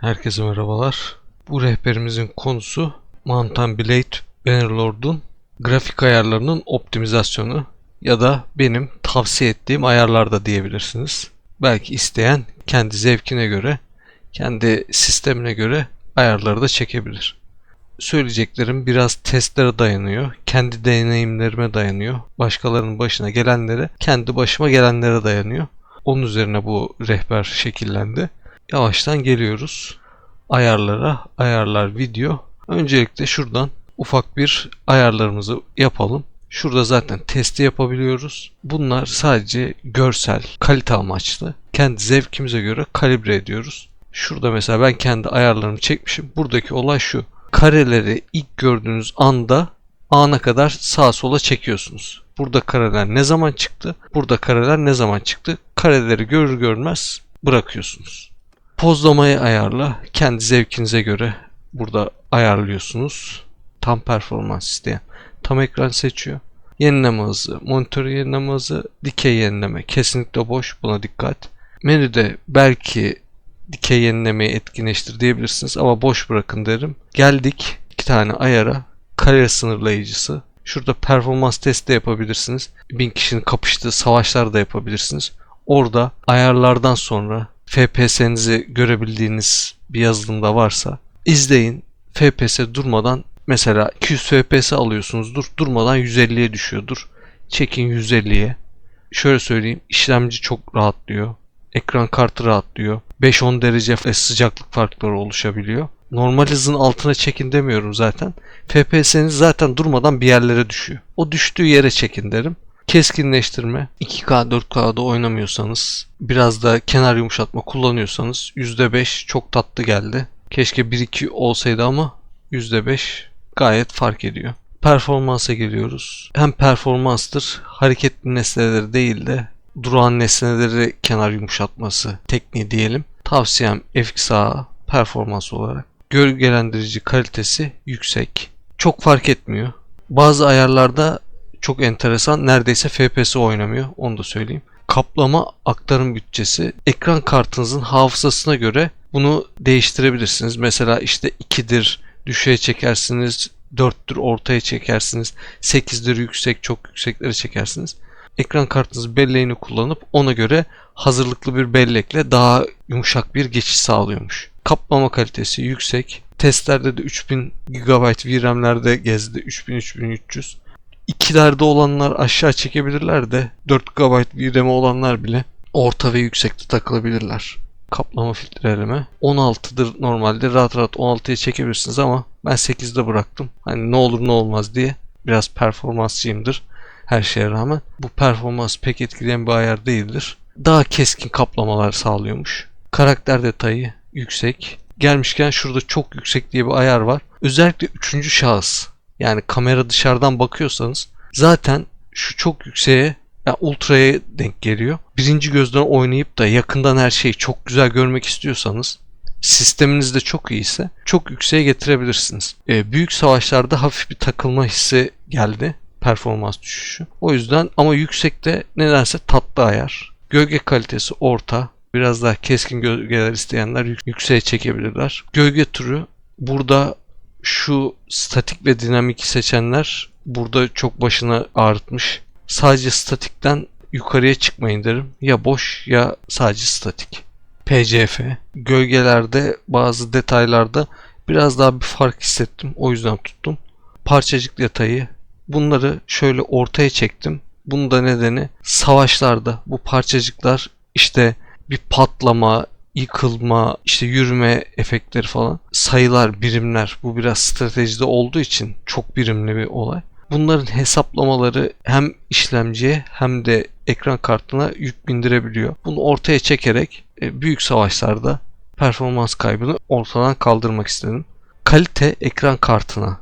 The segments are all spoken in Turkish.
Herkese merhabalar. Bu rehberimizin konusu Mountain Blade Bannerlord'un grafik ayarlarının optimizasyonu ya da benim tavsiye ettiğim ayarlarda diyebilirsiniz. Belki isteyen kendi zevkine göre, kendi sistemine göre ayarları da çekebilir. Söyleyeceklerim biraz testlere dayanıyor, kendi deneyimlerime dayanıyor, başkalarının başına gelenlere, kendi başıma gelenlere dayanıyor. Onun üzerine bu rehber şekillendi. Yavaştan geliyoruz ayarlara, ayarlar video. Öncelikle şuradan ufak bir ayarlarımızı yapalım. Şurada zaten testi yapabiliyoruz. Bunlar sadece görsel, kalite amaçlı. Kendi zevkimize göre kalibre ediyoruz. Şurada mesela ben kendi ayarlarımı çekmişim. Buradaki olay şu. Kareleri ilk gördüğünüz anda ana kadar sağa sola çekiyorsunuz. Burada kareler ne zaman çıktı? Burada kareler ne zaman çıktı? Kareleri görür görmez bırakıyorsunuz. Pozlamayı ayarla. Kendi zevkinize göre burada ayarlıyorsunuz. Tam performans isteyen. Tam ekran seçiyor. Yenileme hızı, monitör yenileme hızı, dikey yenileme. Kesinlikle boş. Buna dikkat. Menüde belki dikey yenilemeyi etkinleştir diyebilirsiniz ama boş bırakın derim. Geldik iki tane ayara. Kare sınırlayıcısı. Şurada performans testi de yapabilirsiniz. Bin kişinin kapıştığı savaşlar da yapabilirsiniz. Orada ayarlardan sonra FPS'nizi görebildiğiniz bir yazılımda varsa izleyin. FPS durmadan mesela 200 FPS alıyorsunuzdur. Durmadan 150'ye düşüyordur. Çekin 150'ye. Şöyle söyleyeyim. işlemci çok rahatlıyor. Ekran kartı rahatlıyor. 5-10 derece sıcaklık farkları oluşabiliyor. Normal hızın altına çekin demiyorum zaten. FPS'niz zaten durmadan bir yerlere düşüyor. O düştüğü yere çekin derim. Keskinleştirme 2K 4K'da oynamıyorsanız biraz da kenar yumuşatma kullanıyorsanız %5 çok tatlı geldi. Keşke 1-2 olsaydı ama %5 gayet fark ediyor. Performansa geliyoruz. Hem performanstır hareketli nesneleri değil de durağan nesneleri kenar yumuşatması tekniği diyelim. Tavsiyem FXA performans olarak. Gölgelendirici kalitesi yüksek. Çok fark etmiyor. Bazı ayarlarda çok enteresan. Neredeyse FPS oynamıyor. Onu da söyleyeyim. Kaplama aktarım bütçesi. Ekran kartınızın hafızasına göre bunu değiştirebilirsiniz. Mesela işte 2'dir düşüğe çekersiniz. 4'tür ortaya çekersiniz. 8'dir yüksek çok yüksekleri çekersiniz. Ekran kartınız belleğini kullanıp ona göre hazırlıklı bir bellekle daha yumuşak bir geçiş sağlıyormuş. Kaplama kalitesi yüksek. Testlerde de 3000 GB VRAM'lerde gezdi. 3000-3300. 2'lerde olanlar aşağı çekebilirler de 4 GB VRAM olanlar bile orta ve yüksekte takılabilirler. Kaplama filtreleme 16'dır normalde rahat rahat 16'ya çekebilirsiniz ama ben 8'de bıraktım. Hani ne olur ne olmaz diye biraz performansçıyımdır her şeye rağmen. Bu performans pek etkileyen bir ayar değildir. Daha keskin kaplamalar sağlıyormuş. Karakter detayı yüksek. Gelmişken şurada çok yüksek diye bir ayar var. Özellikle üçüncü şahıs yani kamera dışarıdan bakıyorsanız zaten şu çok yükseğe yani ultraya denk geliyor. Birinci gözden oynayıp da yakından her şeyi çok güzel görmek istiyorsanız sisteminiz de çok iyiyse çok yükseğe getirebilirsiniz. Ee, büyük savaşlarda hafif bir takılma hissi geldi. Performans düşüşü. O yüzden ama yüksekte nedense tatlı ayar. Gölge kalitesi orta. Biraz daha keskin gölgeler isteyenler yük- yükseğe çekebilirler. Gölge türü burada şu statik ve dinamik seçenler burada çok başına ağrıtmış. Sadece statikten yukarıya çıkmayın derim. Ya boş ya sadece statik. PCF. Gölgelerde bazı detaylarda biraz daha bir fark hissettim. O yüzden tuttum. Parçacık detayı. Bunları şöyle ortaya çektim. Bunun da nedeni savaşlarda bu parçacıklar işte bir patlama, yıkılma, işte yürüme efektleri falan. Sayılar, birimler bu biraz stratejide olduğu için çok birimli bir olay. Bunların hesaplamaları hem işlemciye hem de ekran kartına yük bindirebiliyor. Bunu ortaya çekerek e, büyük savaşlarda performans kaybını ortadan kaldırmak istedim. Kalite ekran kartına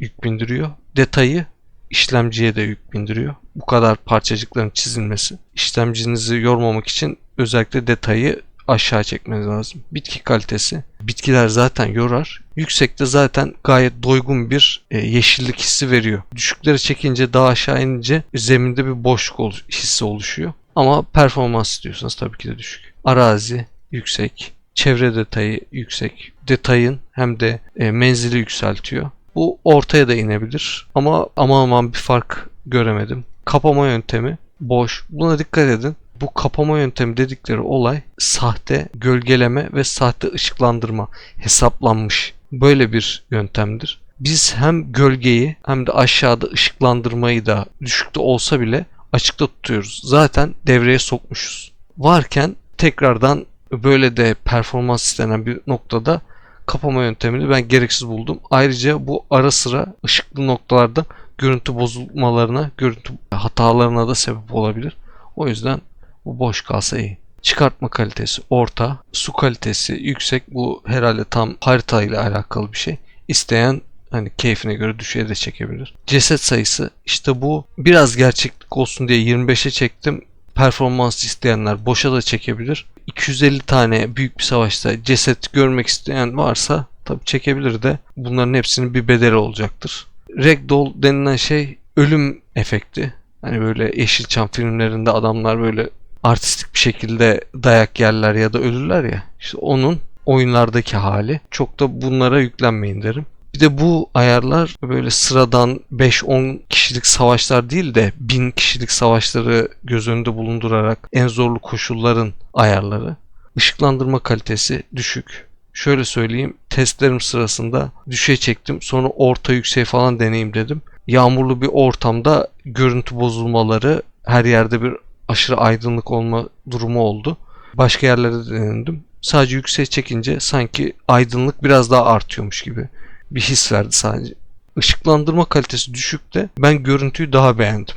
yük bindiriyor. Detayı işlemciye de yük bindiriyor. Bu kadar parçacıkların çizilmesi. İşlemcinizi yormamak için özellikle detayı aşağı çekmeniz lazım. Bitki kalitesi. Bitkiler zaten yorar. Yüksekte zaten gayet doygun bir e, yeşillik hissi veriyor. Düşükleri çekince daha aşağı inince zeminde bir boşluk ol- hissi oluşuyor. Ama performans istiyorsanız tabii ki de düşük. Arazi yüksek. çevre detayı yüksek. Detayın hem de e, menzili yükseltiyor. Bu ortaya da inebilir ama aman aman bir fark göremedim. Kapama yöntemi boş. Buna dikkat edin. Bu kapama yöntemi dedikleri olay sahte gölgeleme ve sahte ışıklandırma hesaplanmış. Böyle bir yöntemdir. Biz hem gölgeyi hem de aşağıda ışıklandırmayı da düşükte olsa bile açıkta tutuyoruz. Zaten devreye sokmuşuz. Varken tekrardan böyle de performans istenen bir noktada kapama yöntemini ben gereksiz buldum. Ayrıca bu ara sıra ışıklı noktalarda görüntü bozulmalarına, görüntü hatalarına da sebep olabilir. O yüzden bu boş kalsa iyi. Çıkartma kalitesi orta, su kalitesi yüksek. Bu herhalde tam harita ile alakalı bir şey. İsteyen hani keyfine göre düşeye de çekebilir. Ceset sayısı işte bu biraz gerçeklik olsun diye 25'e çektim. Performans isteyenler boşa da çekebilir. 250 tane büyük bir savaşta ceset görmek isteyen varsa tabi çekebilir de bunların hepsinin bir bedeli olacaktır. Ragdoll denilen şey ölüm efekti. Hani böyle Yeşilçam filmlerinde adamlar böyle artistik bir şekilde dayak yerler ya da ölürler ya. İşte onun oyunlardaki hali. Çok da bunlara yüklenmeyin derim. Bir de bu ayarlar böyle sıradan 5-10 kişilik savaşlar değil de 1000 kişilik savaşları göz önünde bulundurarak en zorlu koşulların ayarları. Işıklandırma kalitesi düşük. Şöyle söyleyeyim testlerim sırasında düşe çektim sonra orta yüksek falan deneyim dedim. Yağmurlu bir ortamda görüntü bozulmaları her yerde bir aşırı aydınlık olma durumu oldu. Başka yerlerde de denedim. Sadece yüksek çekince sanki aydınlık biraz daha artıyormuş gibi bir his verdi sadece. Işıklandırma kalitesi düşük de ben görüntüyü daha beğendim.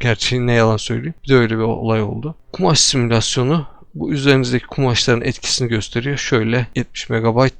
Gerçi ne yalan söyleyeyim. Bir de öyle bir olay oldu. Kumaş simülasyonu bu üzerinizdeki kumaşların etkisini gösteriyor. Şöyle 70 MB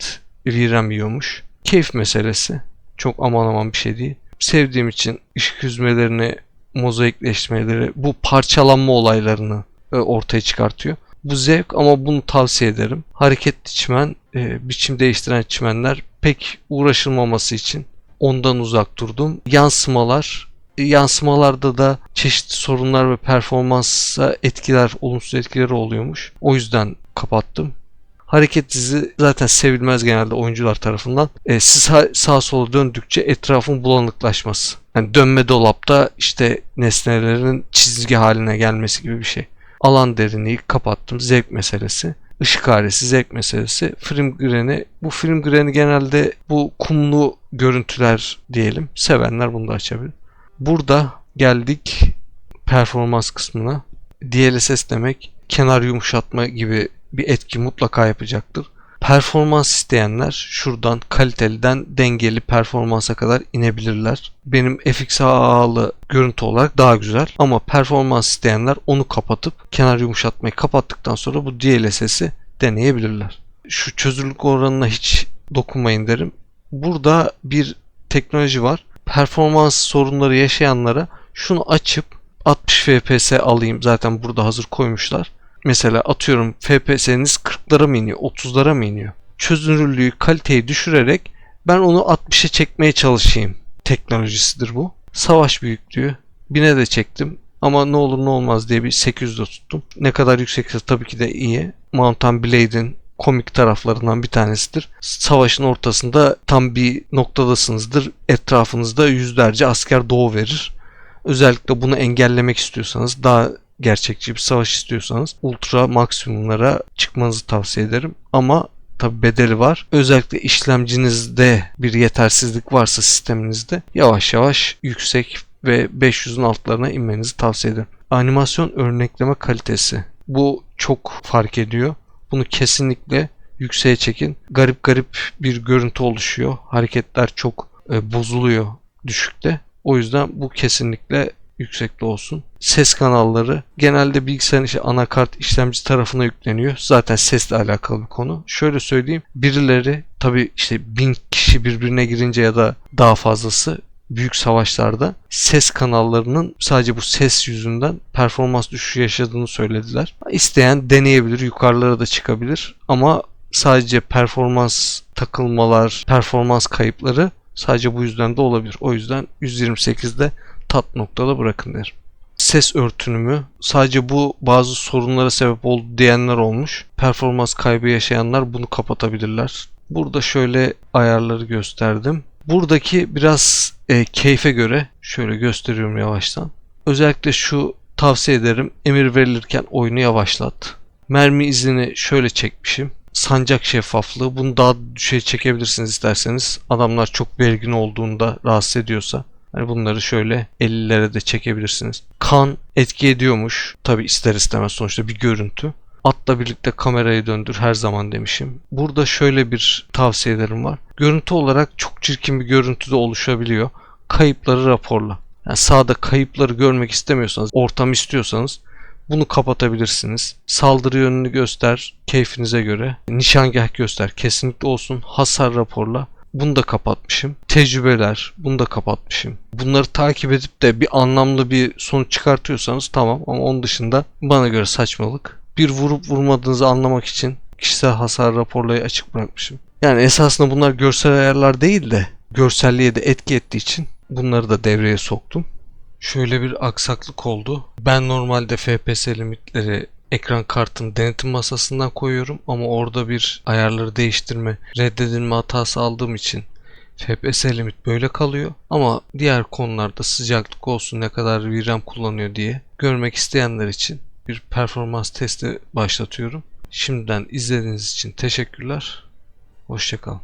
VRAM yiyormuş. Keyif meselesi. Çok aman aman bir şey değil. Sevdiğim için ışık hüzmelerini, mozaikleşmeleri, bu parçalanma olaylarını e, ortaya çıkartıyor. Bu zevk ama bunu tavsiye ederim. Hareketli çimen, e, biçim değiştiren çimenler pek uğraşılmaması için ondan uzak durdum. Yansımalar, e, yansımalarda da çeşitli sorunlar ve performansa etkiler, olumsuz etkileri oluyormuş. O yüzden kapattım. Hareket dizi zaten sevilmez genelde oyuncular tarafından. E, siz sağa sola döndükçe etrafın bulanıklaşması. Yani dönme dolapta işte nesnelerin çizgi haline gelmesi gibi bir şey. Alan derinliği kapattım. Zevk meselesi. Işık haresi, zevk meselesi. Film greni. Bu film greni genelde bu kumlu görüntüler diyelim. Sevenler bunu da açabilir. Burada geldik performans kısmına. DLSS demek kenar yumuşatma gibi bir etki mutlaka yapacaktır. Performans isteyenler şuradan kaliteliden dengeli performansa kadar inebilirler. Benim FXAA'lı görüntü olarak daha güzel ama performans isteyenler onu kapatıp kenar yumuşatmayı kapattıktan sonra bu DLSS'i deneyebilirler. Şu çözünürlük oranına hiç dokunmayın derim. Burada bir teknoloji var. Performans sorunları yaşayanlara şunu açıp 60 FPS alayım zaten burada hazır koymuşlar mesela atıyorum FPS'niz 40'lara mı iniyor, 30'lara mı iniyor? Çözünürlüğü, kaliteyi düşürerek ben onu 60'a çekmeye çalışayım teknolojisidir bu. Savaş büyüklüğü. Bine de çektim ama ne olur ne olmaz diye bir 800'de tuttum. Ne kadar yüksekse tabii ki de iyi. Mountain Blade'in komik taraflarından bir tanesidir. Savaşın ortasında tam bir noktadasınızdır. Etrafınızda yüzlerce asker doğu verir. Özellikle bunu engellemek istiyorsanız daha gerçekçi bir savaş istiyorsanız ultra maksimumlara çıkmanızı tavsiye ederim. Ama tabi bedeli var. Özellikle işlemcinizde bir yetersizlik varsa sisteminizde yavaş yavaş yüksek ve 500'ün altlarına inmenizi tavsiye ederim. Animasyon örnekleme kalitesi. Bu çok fark ediyor. Bunu kesinlikle yükseğe çekin. Garip garip bir görüntü oluşuyor. Hareketler çok e, bozuluyor düşükte. O yüzden bu kesinlikle yüksekte olsun. Ses kanalları genelde bilgisayarın işte anakart işlemci tarafına yükleniyor. Zaten sesle alakalı bir konu. Şöyle söyleyeyim. Birileri tabi işte bin kişi birbirine girince ya da daha fazlası büyük savaşlarda ses kanallarının sadece bu ses yüzünden performans düşüşü yaşadığını söylediler. İsteyen deneyebilir, yukarılara da çıkabilir ama sadece performans takılmalar, performans kayıpları sadece bu yüzden de olabilir. O yüzden 128'de tat noktada bırakın derim. ses örtünümü sadece bu bazı sorunlara sebep oldu diyenler olmuş. Performans kaybı yaşayanlar bunu kapatabilirler. Burada şöyle ayarları gösterdim. Buradaki biraz e, keyfe göre şöyle gösteriyorum yavaştan. Özellikle şu tavsiye ederim. Emir verilirken oyunu yavaşlat. Mermi izini şöyle çekmişim. Sancak şeffaflığı. Bunu daha düşeye çekebilirsiniz isterseniz. Adamlar çok belgin olduğunda rahatsız ediyorsa. Hani bunları şöyle 50'lere de çekebilirsiniz. Kan etki ediyormuş. Tabi ister istemez sonuçta bir görüntü. Atla birlikte kamerayı döndür her zaman demişim. Burada şöyle bir tavsiyelerim var. Görüntü olarak çok çirkin bir görüntü de oluşabiliyor. Kayıpları raporla. Yani sağda kayıpları görmek istemiyorsanız, ortam istiyorsanız bunu kapatabilirsiniz. Saldırı yönünü göster keyfinize göre. Nişangah göster kesinlikle olsun. Hasar raporla. Bunu da kapatmışım. Tecrübeler. Bunu da kapatmışım. Bunları takip edip de bir anlamlı bir sonuç çıkartıyorsanız tamam ama onun dışında bana göre saçmalık. Bir vurup vurmadığınızı anlamak için kişisel hasar raporlayı açık bırakmışım. Yani esasında bunlar görsel ayarlar değil de görselliğe de etki ettiği için bunları da devreye soktum. Şöyle bir aksaklık oldu. Ben normalde FPS limitleri ekran kartın denetim masasından koyuyorum ama orada bir ayarları değiştirme, reddedilme hatası aldığım için FPS limit böyle kalıyor. Ama diğer konularda sıcaklık olsun ne kadar VRAM kullanıyor diye görmek isteyenler için bir performans testi başlatıyorum. Şimdiden izlediğiniz için teşekkürler. Hoşçakalın.